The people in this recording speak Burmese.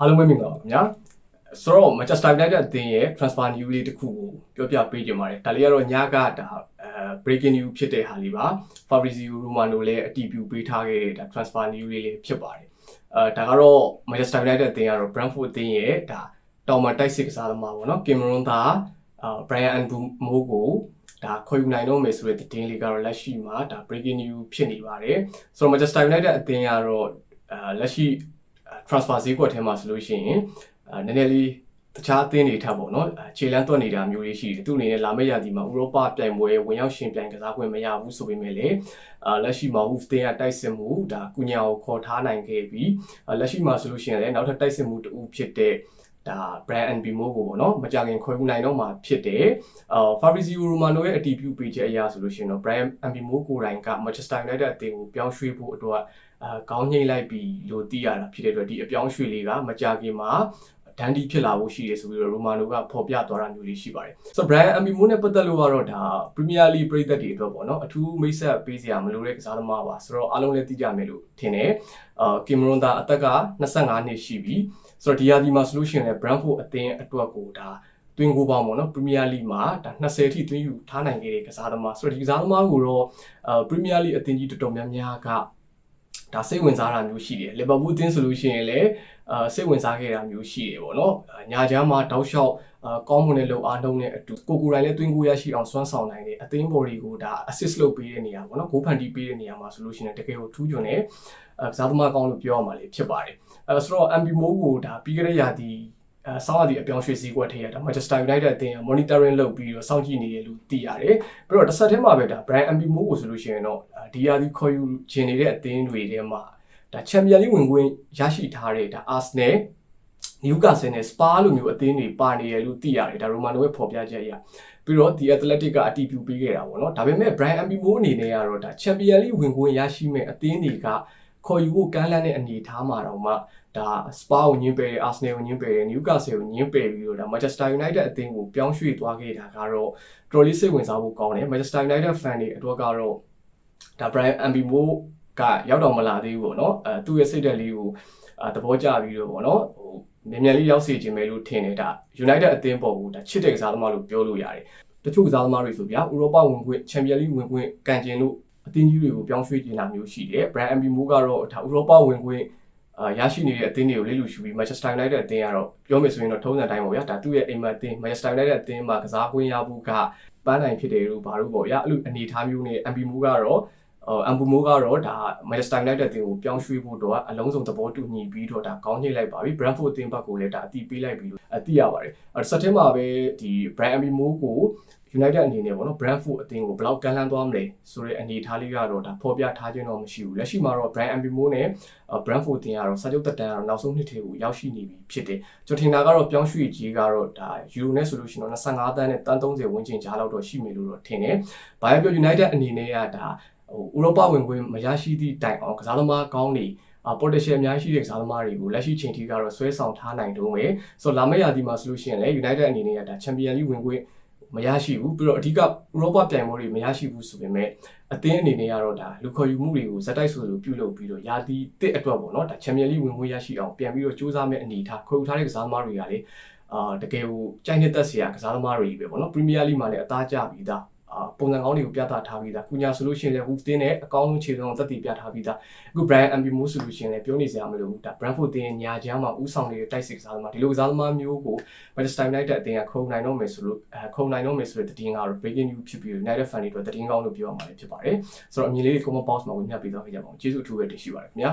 အားလုံးပဲမင်္ဂလာပါခင်ဗျာဆိုတော့ Manchester United အသင်းရဲ့ transfer news လေးတစ်ခုကိုပြောပြပေးကြပါမယ်ဒါလေးကတော့ညကဒါအဲ breaking news ဖြစ်တဲ့ဟာလေးပါ Fabrizio Romano လည်းအတည်ပြုပေးထားခဲ့တဲ့ဒါ transfer news လေးလေးဖြစ်ပါတယ်အဲဒါကတော့ Manchester United အသင်းကတော့ Brentford အသင်းရဲ့ဒါတောင်မတိုက်စစ်ကစားသမားပေါ့နော် Cameron သား Brian Mbeumo ကိုဒါခေါ်ယူနိုင်တော့မယ်ဆိုတဲ့သတင်းလေးကတော့လက်ရှိမှာဒါ breaking news ဖြစ်နေပါတယ်ဆိုတော့ Manchester United အသင်းကတော့အဲလက်ရှိ transfer ဈေးကွက်ထဲမှာဆိုလို့ရှိရင်အဲနည်းနည်းလေးတခြားအသင်းတွေထပ်ပေါ့နော်ခြေလန်းသွက်နေတာမျိုးလေးရှိတယ်သူ့အနေနဲ့လာမယ့်ရာသီမှာဥရောပပြိုင်ပွဲဝင်ရောက်ရှင်ပြိုင်ကစားခွင့်မရဘူးဆိုပေမဲ့လည်းအာလက်ရှိမှာ Wolves တင်းကတိုက်စစ်မှုဒါကုညာကိုခေါ်ထားနိုင်ခဲ့ပြီးလက်ရှိမှာဆိုလို့ရှိရင်လည်းနောက်ထပ်တိုက်စစ်မှုတူဖြစ်တဲ့ ဒါ brand NBMO ကိုပေါ့နော်မကြခင်ခွဲခုနိုင်တော့မှာဖြစ်တယ်အာ Fabrizio Romano ရဲ့အတီးပြုပေးချက်အရဆိုလို့ရှိရင်တော့ brand NBMO ကိုယ်တိုင်က Manchester United အသင်းကိုပြောင်းရွှေ့ဖို့အတွက်အာကောင်းငိမ့်လိုက်ပြီလို့သိရတာဖြစ်တဲ့အတွက်ဒီအပြောင်းရွှေ့လေးကမကြခင်မှာ ဒန်ဒီဖြစ်လာဖို့ရှိတယ်ဆိုပြီးတော့ရိုမာနိုကဖော်ပြသွားတာမျိုးလေးရှိပါတယ်ဆိုတော့ Brian Mbeumo နဲ့ပတ်သက်လို့ကတော့ဒါ Premier League ပြည်သက်တွေအတွက်ပေါ့နော်အထူးမိတ်ဆက်ပေးစရာမလိုတဲ့ကစားသမားပါဆိုတော့အားလုံးလည်းသိကြမယ်လို့ထင်တယ်အာကင်မရွန်သားအသက်က25နှစ်ရှိပြီဆိုတော့ဒီယာဒီမှာဆိုလို့ရှိရင်လည်း Brentford အသင်းအတွက်ကိုဒါတွင်းကိုပေါင်းပေါ့နော်ပရီးမီးယားလိမှာဒါ20ထိတွင်းယူထားနိုင်ခဲ့တဲ့ကစားသမားဆိုတော့ဒီကစားသမားကိုတော့အာပရီးမီးယားလိအသင်းကြီးတော်တော်များများက ဒါစိတ်ဝင်စားတာမျိုးရှိတယ်လီဗာပူးအသင်းဆိုလို့ရှိရင်လည်းအာစိတ်ဝင်စားခဲ့တာမျိုးရှိတယ်ပေါ့နော်ညာချမ်းမှာတောက်လျှောက်အာကောင်းမွန်တဲ့လုံအားလုံးနဲ့အတူကိုကိုတိုင်းလည်းတွင်းကိုရရှိအောင်စွမ်းဆောင်နိုင်တယ်အသင်းဘော်တွေကိုဒါ assist လုပ်ပေးတဲ့နေရာပေါ့နော်ဂိုးဖန်တီးပေးတဲ့နေရာမှာဆိုလို့ရှိရင်တကယ်ကိုထူးချွန်တဲ့ကစားသမားကောင်းလို့ပြောရမှာလေဖြစ်ပါတယ်အဲဆိုတော့ MB Mo ကိုဒါပြီးကြတဲ့ရာသီ အဲဆောင်းရသည့်အပြောင်းရွှေ့စည်းကွက်ထဲရတာ Manchester United အသင်း monitoring လုပ်ပြီးတော့စောင့်ကြည့်နေတယ်လို့သိရတယ်။ပြီးတော့တစ်ဆက်တည်းမှာပဲဒါ Brian MB Mo ကိုဆိုလို့ရှိရင်တော့ဒီရာသီခေါ်ယူခြင်းနေတဲ့အသင်းတွေထဲမှာဒါ Champions League ဝင်ခွင့်ရရှိထားတဲ့ဒါ Arsenal နယူကာဆယ်နဲ့စပါလိုမျိုးအသင်းတွေပါနေရလို့သိရတယ်ဒါရိုမာနိုရဲ့ဖော်ပြချက်အရပြီးတော့ဒီ Athletic ကအတီးပြူပေးခဲ့တာပေါ့နော်ဒါပေမဲ့ Brian Mbeumo အနေနဲ့ကတော့ဒါ Champions League ဝင်ခွင့်ရရှိမဲ့အသင်းတွေက ခေါ်ယူဖို့ကမ်းလှမ်းတဲ့အနေအထားမှာတော့မှဒါစပါကိုညင်းပယ်တယ်အာဆနယ်ကိုညင်းပယ်တယ်နယူကာဆယ်ကိုညင်းပယ်ပြီးတော့ဒါမန်ချက်စတာယူနိုက်တက်အသင်းကိုပြောင်းရွှေ့သွားခဲ့တာကတော့တော်လေးစိတ်ဝင်စားဖို့ကောင်းတယ်မန်ချက်စတာယူနိုက်တက်ဖန်တွေအတွက်ကတော့ဒါ Brian Mbeumo ကရောက်တော့မလာသေးဘူးပေါ့နော်အဲသူ့ရဲ့စိတ်ဓာတ်လေးကိုအဲသဘောကျပြီးတော့ပေါ့နော်ဟိုမြန်မြန်လေးရောက်စေခြင်းပဲလို့ထင်တယ်ဒါ United အသင်းပေါ်ကိုဒါချစ်တဲ့ကစားသမားလို့ပြောလို့ရတယ်တချို့ကစားသမားတွေဆိုဗျာဥရောပဝင်ခွင့်ချန်ပီယံလိဝင်ခွင့်ကန်ကျင်လို့ အသင်းကြီးတွေကိုပြောင်းရွှေ့နေတာမျိုးရှိတယ် Brian Mbeumo ကတော့ဒါဥရောပဝင်ခွင့်အာရရှိနေတဲ့အသင်းတွေကိုလေ့လူရှုပြီး Manchester United အသင်းကတော့ပြောမယ်ဆိုရင်တော့ထုံးစံတိုင်းပေါ့ဗျာဒါသူ့ရဲ့အိမ်မက်အသင်း Manchester United အသင်းမှာကစားခွင့်ရဖို့ကပန်းနိုင်ဖြစ်တယ်လို့ဘာလို့ပေါ့ဗျာအဲ့လိုအနေအထားမျိုးနဲ့ Mbeumo ကတော့အမ်ဘူမိုကတော့ဒါ Manchester United အသင်းကိုပြောင်းရွှေ့ဖို့တော့အလုံးစုံသဘောတူညီပြီးတော့ဒါကောင်းညှိလိုက်ပါပြီ Brentford အသင်းဘက်ကိုလည်းဒါအတိပေးလိုက်ပြီးလို့အသိရပါတယ်အဲဆက်ထဲမှာပဲဒီ Brian Mbeumo ကို United အနေနဲ့ပေါ့နော် Brentford အသင်းကိုဘယ်လောက်ကမ်းလှမ်းသွားမလဲဆိုတဲ့အနေအထားလေးကတော့ဒါဖော်ပြထားခြင်းတော့မရှိဘူးလက်ရှိမှာတော့ Brian Mbeumo နဲ့ Brentford အသင်းကတော့စာချုပ်တက်တန်းကတော့နောက်ဆုံးနှစ်ထဲကိုရောက်ရှိနေပြီဖြစ်တယ်ကျွန်တော်ထင်တာကတော့ပြောင်းရွှေ့ကြီးကတော့ဒါ Euro နဲ့ဆိုလို့ရှိရင်တော့25တန်းနဲ့တန်း30ဝန်းကျင်ကြားလောက်တော့ရှိမယ်လို့တော့ထင်တယ်ဘာပဲပြော United အနေနဲ့ကဒါဟိုဥရောပဝင်ခွင့်မရရှိသည့်တိုင်အောင်ကစားသမားကောင်းနေအာ potential အများကြီးရှိတဲ့ကစားသမားတွေကိုလက်ရှိချိန်ထိကတော့ဆွဲဆောင်ထားနိုင်တော့မယ်ဆိုတော့လာမယ့်ရာသီမှာဆိုလို့ရှိရင်လည်း United အနေနဲ့ကဒါ Champions League ဝင်ခွင့် မရရှိဘူးပြီးတော့အဓိကဥရောပပြိုင်ပွဲတွေမရရှိဘူးဆိုပေမဲ့အသင်းအနေနဲ့ကတော့ဒါလူခေါ်ယူမှုတွေကိုဇက်တိုက်ဆိုလိုပြုလုပ်ပြီးတော့ယာတီတစ်အတွက်ပေါ့နော်ဒါ Champions League ဝင်ခွင့်ရရှိအောင်ပြန်ပြီးတော့စူးစမ်းမဲ့အနေအထားခွဲယူထားတဲ့ကစားသမားတွေကလည်းအာတကယ်ကိုကြိုက်နေတဲ့စရာကစားသမားတွေပဲပေါ့နော် Premier League မှာလည်းအသားကျပြီးသားအာ ပုံစံကောင်းတွေကိုပြသထားပြီးသားကုညာဆိုလို့ရှိရင်လည်း Wolves တင်းနဲ့အကောင်းဆုံးခြေဆုံးသက်တည်ပြထားပြီးသားအခု Brian Mbeumo ဆိုလို့ရှိရင်လည်းပြောနေစရာမလိုဘူးဒါ Brentford တင်းညာချမ်းမှာဥဆောင်နေတဲ့တိုက်စစ်ကစားသမားဒီလိုကစားသမားမျိုးကို Manchester United အသင်းကခုံနိုင်တော့မယ်ဆိုလို့အဲခုံနိုင်တော့မယ်ဆိုတဲ့သတင်းကတော့ breaking news ဖြစ်ပြီး United fan တွေအတွက်သတင်းကောင်းလို့ပြောရမှာဖြစ်ပါတယ်ဆိုတော့အမြင်လေးတွေ comment box မှာဝင်ပြပေးသွားခဲ့ကြပါဦးကျေးဇူးအထူးပဲတင်ရှိပါတယ်ခင်ဗျာ